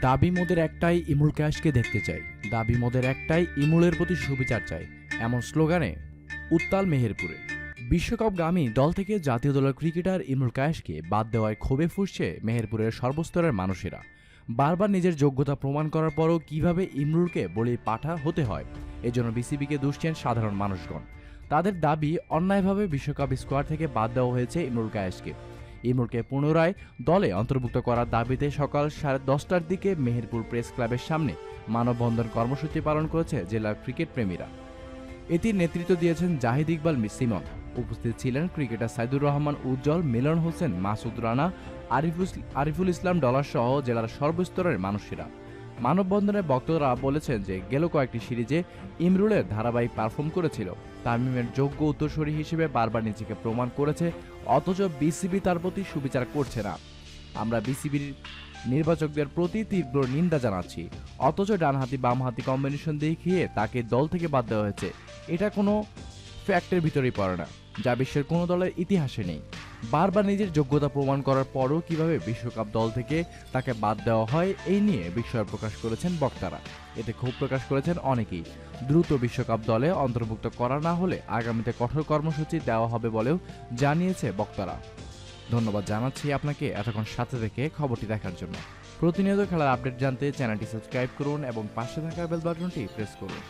দাবি মোদের একটাই ইমুল ক্যাশকে দেখতে চাই। দাবি মোদের একটাই ইমুলের প্রতি সুবিচার চাই। এমন স্লোগানে, উত্তাল মেহেরপুরে। বিশ্বকাপগামী দল থেকে জাতীয় দলের ক্রিকেটার ইমরুল কায়েসকে বাদ দেওয়ায় ক্ষোভে ফুসছে মেহেরপুরের সর্বস্তরের মানুষেরা। বারবার নিজের যোগ্যতা প্রমাণ করার পরও কীভাবে ইমরুলকে বলি পাঠা হতে হয়, এজন্য বিসিবিকে দুষছেন সাধারণ মানুষগণ। তাদের দাবি, অন্যায়ভাবে বিশ্বকাপ স্কোয়াড থেকে বাদ দেওয়া হয়েছে ইমরুল কায়েসকে ইমরুলকে পুনরায় দলে অন্তর্ভুক্ত করার দাবিতে সকাল সাড়ে দশটার দিকে মেহেরপুর প্রেস ক্লাবের সামনে মানববন্ধন কর্মসূচি পালন করেছে জেলার ক্রিকেট প্রেমীরা। এটির নেতৃত্ব দিয়েছেন জাহিদ ইকবাল মিসিমন উপস্থিত ছিলেন ক্রিকেটার সাইদুর রহমান, উজ্জ্বল, মিলন হোসেন, মাসুদ রানা, আরিফুল আরিফুল ইসলাম ডলার সহ জেলার সর্বস্তরের মানুষেরা। মানববন্ধনে বক্তারা বলেছেন যে গেল কয়েকটি সিরিজে ইমরুলের ধারাবাহিক পারফর্ম করেছিল। তামিমের যোগ্য উত্তরসূরি হিসেবে বারবার নিজেকে প্রমাণ করেছে, অথচ বিসিবি তার প্রতি সুবিচার করছে না। আমরা বিসিবির নির্বাচকদের প্রতি তীব্র নিন্দা জানাচ্ছি, অথচ ডানহাতি, বামহাতি কম্বিনেশন দেখিয়ে তাকে দল থেকে বাদ দেওয়া হয়েছে। এটা কোনো ফ্যাক্টের ভিতরেই পড়ে না, যা বিশ্বের কোনো দলের ইতিহাসে নেই। বারবার নিজের যোগ্যতা প্রমাণ করার পরও কীভাবে বিশ্বকাপ দল থেকে তাকে বাদ দেওয়া হয়, এই নিয়ে বিস্ময় প্রকাশ করেছেন বক্তারা। এতে ক্ষোভ প্রকাশ করেছেন অনেকেই। দ্রুত বিশ্বকাপ দলে অন্তর্ভুক্ত করা না হলে আগামীতে কঠোর কর্মসূচি দেওয়া হবে বলেও জানিয়েছে বক্তারা। ধন্যবাদ জানাচ্ছি আপনাকে এতক্ষণ সাথে থেকে খবরটি দেখার জন্য। প্রতিনিয়ত খেলার আপডেট জানতে চ্যানেলটি সাবস্ক্রাইব করুন এবং পাশে থাকা বেল বাটনটি প্রেস করুন।